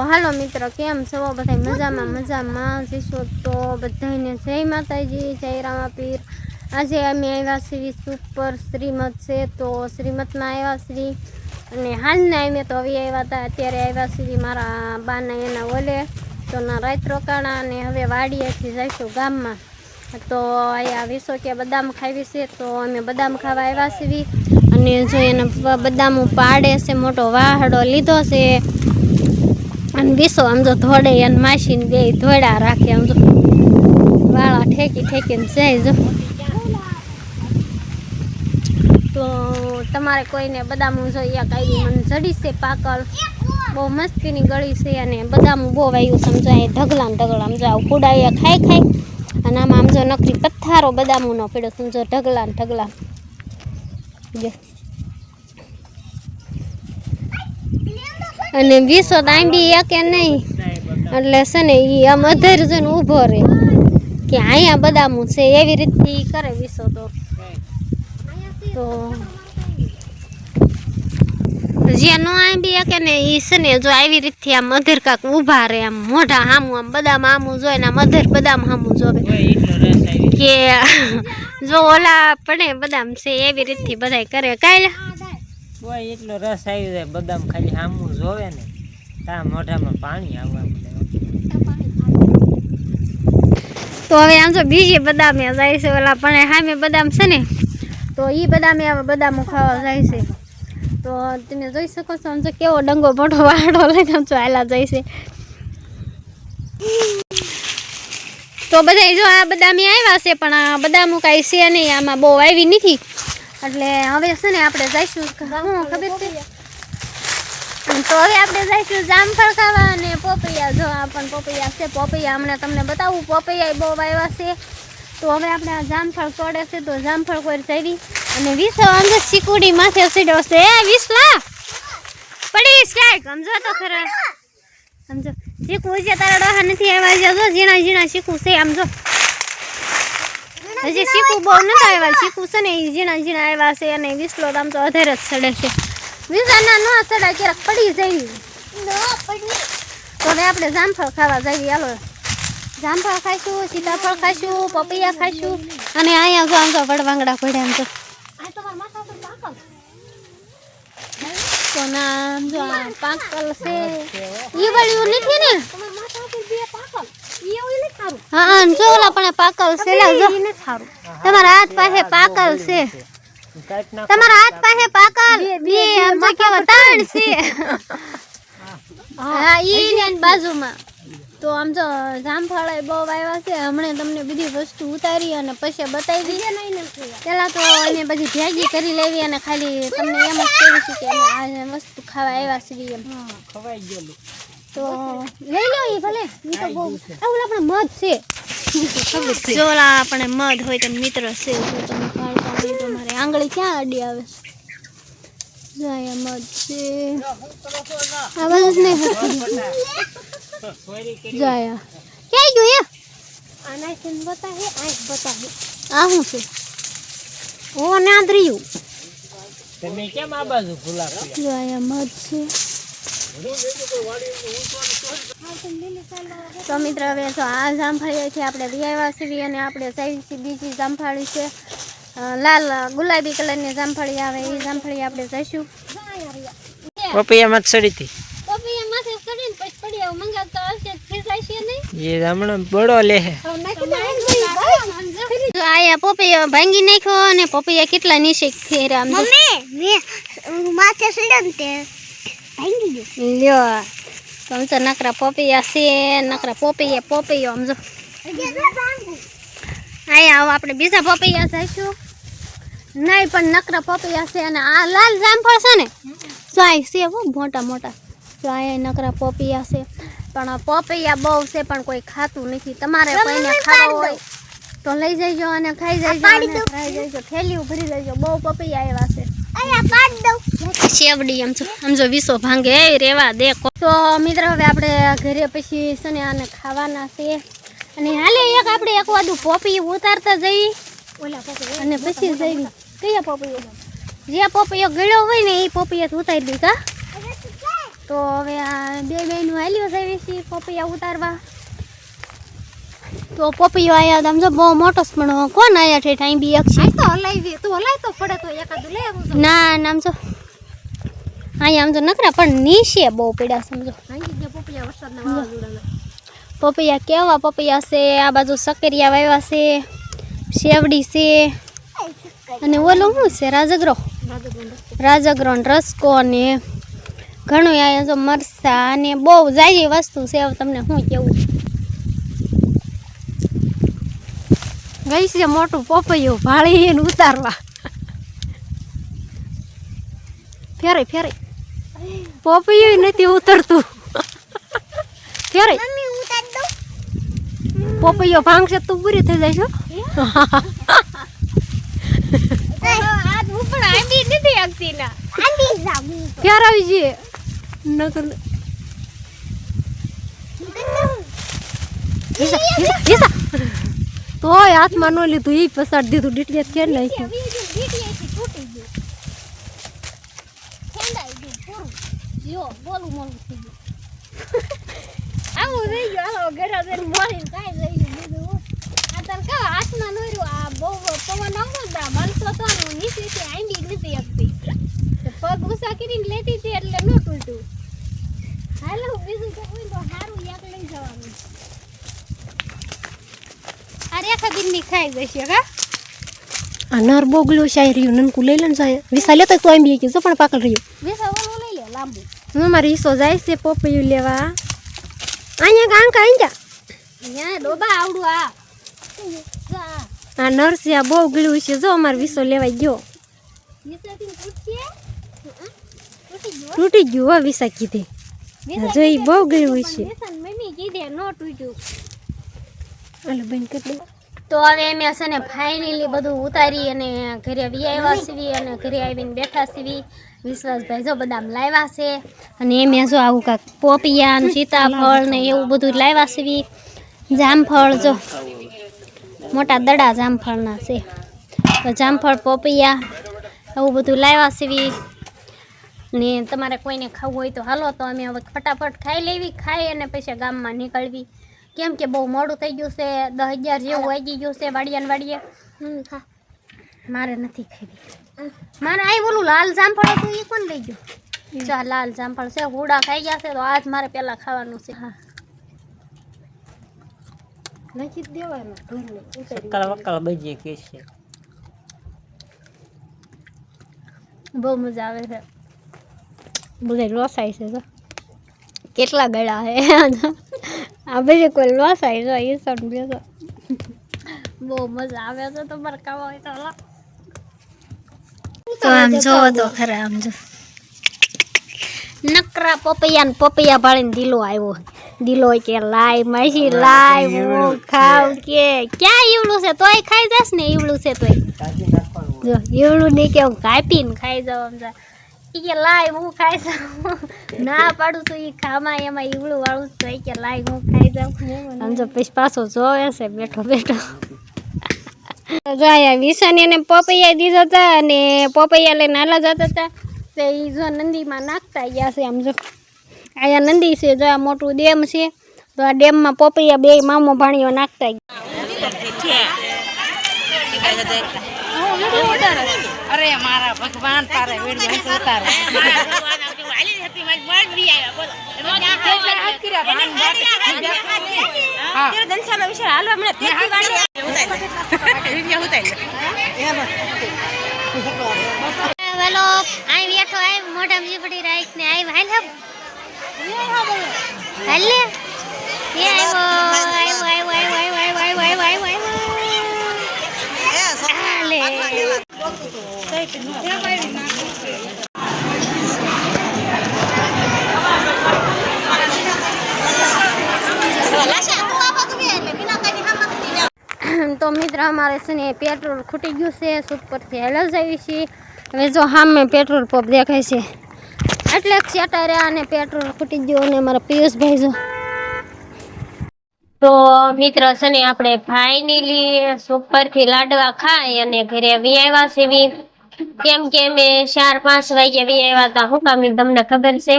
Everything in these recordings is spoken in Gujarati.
હાલો મિત્ર, કેમ છો? બધા મજામાં? મજામાં. જીશો તો બધાને જય માતાજી, જય રામાપીર આજે અમે આવ્યા શ્રી સુપર શ્રીમત છે તો શ્રીમતમાં આવ્યા શ્રી અને હાલના અમે તો હવે આવ્યા હતા. અત્યારે આવ્યા શ્રી મારા બાના એના ઓલે તો ના રાત રોકાણા અને હવે વાડીએથી જઈશું ગામમાં. તો અહીંયા વીસો કે બદામ ખાવી છે, તો અમે બદામ ખાવા આવ્યા છીએ. અને જો એને બદામ પાડે છે, મોટો વાહડો લીધો છે અને વિસો આમ જો ધોડે અને માસીને બે ધોડા રાખે આમ જો. વાળા ઠેકી ઠેકીને જાય જો. તો તમારે કોઈને બદામ જોઈએ કાંઈ મને જડી છે પાકળ. બહુ મસ્તીની ગળી છે અને બદામું બહુ વાયું સમજો અહીં ઢગલા ને ઢગલા. સમજો આવું કુડાયા ખાઈ ખાઈ. અને આમાં આમ જો નકરી પથ્થારો બદામનો પડ્યો સમજો ઢગલા ને ઢગલા. જો. અને વીસો દાંડી એકે નહીં? એટલે છે ને એ આમ અધર જઈને ઊભો રહે. કે અહીંયા બદામું છે એવી રીતથી કરે વીસો તો. તો જ્યાં નો આંબી શકે ને એ છે ને જો આવી રીતથી આમ અધર કાંક ઊભા રહે આમ મોઢા હામું આમ બદામ હામું જોઈ ને આમ અધર બદામ હામું જોવે. કે જો ઓલા પડે બદામ છે એવી રીતથી બધાય કરે. કાલે કોઈ એટલો રસ આવી જાય, બદામ ખાલી આમું જોવે ને, તા મોઢામાં પાણી આવવા તો હવે આમ જો બીજી બદામે જાય છે, ઓલા પણ સામે બદામ છે ને, તો એ બદામે બદામો ખાવા જાય છે. તો તમે જોઈ શકો છો આમ જો કેવો ડંગો મોટો વાડો લઈને આમ તો હાલા જાય છે. તો બધા જો આ બદામી આવ્યા છે, પણ આ બદામો કાંઈ છે નહીં, આમાં બહુ આવી નથી. એટલે હવે છે ને આપણે જઈશું. હું ખબર છે? તો હવે આપણે જઈશું જામફળ ખાવા અને પોપૈયા જો પણ પોપૈયા છે, પોપૈયા હમણાં તમને બતાવું. પોપૈયા બહુ આવ્યા છે. તો હવે આપણે આ જામફળ તોડે છે, તો જામફળ કોઈ જઈ અને વિસો અંદર સિકુડી માથે સીડો છે. એ વિસલા? પડી સ્ટ્રાઈક સમજો તો ખરા. સમજો. શીખવું છે તારા ડોહા નથી આવ્યા. જો ઝીણા ઝીણા શીખવું છે. આમ જો. હજી શીખવું બહુ નથી આવ્યા. શીખવું છે ને એ ઝીણા ઝીણા આવ્યા છે અને વિસલો આમ તો અધેર જ સડે છે. વિસાના ન ચડાય ક્યારેક પડી જાય. તો હવે આપણે જામફળ ખાવા જઈએ. હાલો. જામફળ ખાઈશું સીતાફળ ખાઈશું પપૈયા ખાઈશું અને અહીંયા જો આમ તો વડવાંગડા પડ્યા આમ તો. તો ના જો પાકલ છે. ઈ વળ્યું નથી ને? હા હા, જો ઓલા પણ પાકલ છે લા જો. તમારા હાથ પાસે પાકલ છે. તમારા હાથ પાસે પાકલ? બે આમ કેવા તાણ છે. હા ઈ ને બાજુમાં. તો આમ જો જામફળ એ બહુ આવ્યા છે હમણાં તમને બધી વસ્તુ ઉતારી અને પછી બતાવી. પેલા તો એને બધી ભેગી કરી લેવી અને ખાલી તમને એમ જ કહેવું છું કે અમે આ વસ્તુ ખાવા આવ્યા છે એમ. ખવાઈ ગયેલું. તો લઈ લો એ ભલે. ઈ તો બહુ આ ઓલા પણ મધ છે. જો ઓલા આપણે મધ હોય તો મિત્ર છે જો તમે પાડતા હોય તો મારે આંગળી ક્યાં અડી આવે? જાય મધ છે. આ બધું જ નહીં હતું સોરી કરી જો અહીંયા. ક્યાં ગયું એ આના છે બતા હે આંખ બતા હે આ શું છે? ઓ નાંદરિયું. તમે કેમ આ બાજુ ભૂલા જાય મધ છે. તો મિત્ર હવે તો આ જામફળી છે આપણે વિયાવાસી અને આપણે સૌથી બીજી જામફળી છે. લાલ ગુલાબી કલરની જામફળી આવે એ જામફળી આપણે જઈશું. પપૈયા માં સડી હતી. પપૈયા માથે ચડીને પછી પડી આવું મંગાવતો હશે ફેસાય છે નહીં. એ હમણાં બળો લે જો આયા પપૈયા ભાંગી નાખ્યો અને પપૈયા કેટલા નીચે ખેરા આમ માથે સડ્યો ને તે. લ્યો આમ તો નકરા પપૈયા છે નકરા પોપૈયા પોપૈયો આમ જો અહીંયા આવો આપણે બીજા પપૈયા જઈશું નહીં પણ નકરા પપૈયા છે અને આ લાલ જામફળ છે ને જો આ છે હો મોટા મોટા જો અહીંયા નકરા પોપૈયા છે પણ પોપૈયા બહુ છે પણ કોઈ ખાતું નથી તમારે કોઈને ખાવા હોય તો લઈ જઈજો અને ખાઈ જઈજો ખાઈ જઈજો થેલી ભરી લેજો બહુ પપૈયા એવા છે શેવડી એમ જો આમ જો વિસો ભાંગે એ રેવા દે તો મિત્ર હવે આપણે ઘરે પછી છે ને આને ખાવાના છે. અને હાલે એક આપણે એક વાદું પોપી ઉતારતા જઈ. ઓલા અને પછી જઈ કયા પોપૈયો જે પોપૈયો ગળ્યો હોય ને એ પોપૈયા ઉતારી દીધા. તો તો હવે આ બે બહેનું હાલ્યો છે છે પોપૈયા ઉતારવા. તો પોપૈયો આયા આમ જો બહુ મોટો પણ કોણ આયા છે ટાઈમ બી અક્ષી તો હલાવી તો હલાય તો પડે તો એકાદું લઈ આવું ના નામ જો. અહીંયા આમ તો નકરા પણ નીચે બહુ પડ્યા સમજો. પપૈયા કેવા પપૈયા છે? આ બાજુ સકરિયા વાવ્યા છે શેવડી છે. અને ઓલું શું છે? રાજગરો. રાજગરો રસકો ને ઘણું અહીંયા જો મરસા અને બહુ જાજી વસ્તુ છે હવે તમને શું કેવું. ગઈ છે મોટું પપૈયું ભાળી ઉતારવા. ફેરે ફેરે. પોપૈયું નથી ઉતરતું ત્યારે પોપૈયો ભાંગશે તું પૂરી થઈ જાય છો ક્યારે આવી જઈએ નકલ તોય હાથમાં ન લીધું એ પસાર દીધું ડીટીએસ કે નાખ્યું આ મનસો તો ને હું નીચેથી આંબી જ નથી આપતી. તો પગ ઊંચા કરીને લેતી હતી એટલે ન તૂટ્યું. હાલો બીજું તો કોઈ તો સારું યાદ લઈ જવાનું. આ રેખા બિન્ની ખાઈ જશે કા આ નર બોગલું શાય રહ્યું. નનકુ લઈ લે ને સાહેબ. વિસા લેતો તો એમ બી કે પણ પાકલ રહ્યું. વેસા ઓલું લઈ લે લાંબુ. હું મારી હિસ્સો જાય છે પપૈયું લેવા. અહીંયા કાંકા અહીંયા. અહીંયા ડોબા આવડું આ આ નરસિયા બહુ ગળ્યું છે. જો અમારે વિસો લેવાઈ ગયો. તૂટી ગયું હો વિસા કીધી. જો એ બહુ ગળ્યું છે. તો હવે અમે છે ને ફાઇનલી બધું ઉતારી અને ઘરે આવ્યા સીવી અને ઘરે આવીને બેઠા સીવી વિશ્વાસભાઈ જો બદામ લાવ્યા છે અને એમ જો આવું કાંક પોપિયા ને સીતાફળ ને એવું બધું લાવ્યા સીવી જામફળ જો. મોટા દડા જામફળના છે. તો જામફળ પોપિયા એવું બધું લાવ્યા સીવી ને તમારે કોઈને ખાવું હોય તો હાલો તો અમે હવે ફટાફટ ખાઈ લેવી ખાઈ અને પછી ગામમાં નીકળવી. કેમ કે બહુ મોડું થઈ ગયું છે દસ હજાર જેવું વાગી ગયું છે વાડિયા વાડીએ. મારે નથી ખાવી. મારે આ બોલું લાલ જામફળ હતું એ કોણ લઈ ગયું? ચાલ લાલ જામફળ છે હુડા ખાઈ ગયા છે તો આજ મારે પહેલાં ખાવાનું છે. હા. નાખી દેવાનું ઢોરને સક્કર વક્કર બજીએ કે છે બહુ મજા આવે છે બધા લોસાય છે તો કેટલા ગળા છે આ બધી કોઈ લોસાય છે એ સબ બેસો બહુ મજા આવે છે તમારે ખાવા હોય તો તો આમ જોવો તો ખરા આમ જો નકરા પપૈયા ને પપૈયા ભાળીને આવ્યો દીલો કે લાય માસી લાય હું ખાવ કે. ક્યાં ઈવડું છે? તોય ખાઈ જશ ને ઈવડું છે તોય. જો ઈવડું નહીં કે હું કાપીને ખાઈ જાઉં આમ જા. ઈ કે લાય હું ખાઈ જાઉં. ના પાડું તો ઈ ખામાં એમાં ઈવડું વાળું તો ઈ કે લાય હું ખાઈ જાઉં. આમ જો પછી પાછો જોવે છે બેઠો બેઠો. જાય વિશાને એને પપૈયા દીધા હતા અને પપૈયા લઈને નાલા જતા હતા. તો એ જો નંદીમાં નાખતા ગયા છે આમ જો. અહીંયા નંદી છે જો આ મોટું ડેમ છે તો આ ડેમમાં પોપૈયા બે મામો ભાણીઓ નાખતા અરે મારા ભગવાન તારે વેલો આઈ બેઠો આઈ રાખ ને આઈ હબ હાલ એ આવ્યો આવ્યો આવ્યો તો મિત્ર, અમારે છે ને પેટ્રોલ ખૂટી ગયું છે સુપરથી હેલા જ આવી છે. હવે જો સામે પેટ્રોલ પંપ દેખાય છે. એટલે ક્ષેટા રહ્યા અને પેટ્રોલ ખૂટી ગયો અને મારા પિયુષભાઈ જો. તો મિત્ર છે ને, આપણે ફાઇનલી સુપરથી લાડવા ખાઈ અને ઘરે વી આવ્યા સીવી કેમ કે અમે ચાર, પાંચ વાગે વી આવ્યા હતા હું કામ તમને ખબર છે?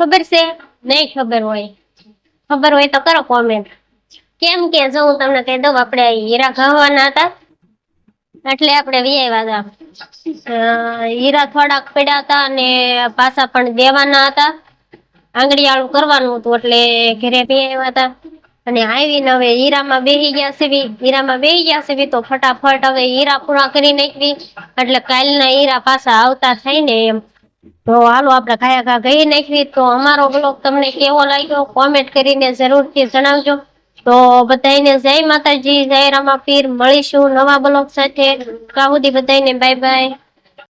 ખબર છે? નહીં ખબર હોય. ખબર હોય તો કરો કોમેન્ટ કેમ કે જો હું તમને કહી દઉં, આપણે હીરા ખાવાના હતા. એટલે આપણે વ્યાવ્યા હતા હીરા થોડાક પડ્યા હતા અને પાછા પણ દેવાના હતા. આંગળીયાળું કરવાનું હતું એટલે ઘરે પી હતા. અને આવીને હવે હીરામાં બેહી ગયા બી. હીરામાં બેહી ગયા છે બી તો ફટાફટ હવે હીરા પૂરા કરી નાખવી. એટલે કાલના હીરા પાછા આવતા થાય ને એમ. તો હાલો આપણે ખાયા ખા ગઈ નાખવી. તો અમારો બ્લોગ તમને કેવો લાગ્યો? કોમેન્ટ કરીને જરૂરથી જણાવજો. તો બધાને જય માતાજી, જય રામાપીર. મળીશું નવા બ્લોગ સાથે. ત્યાં સુધી બધાને બાય બાય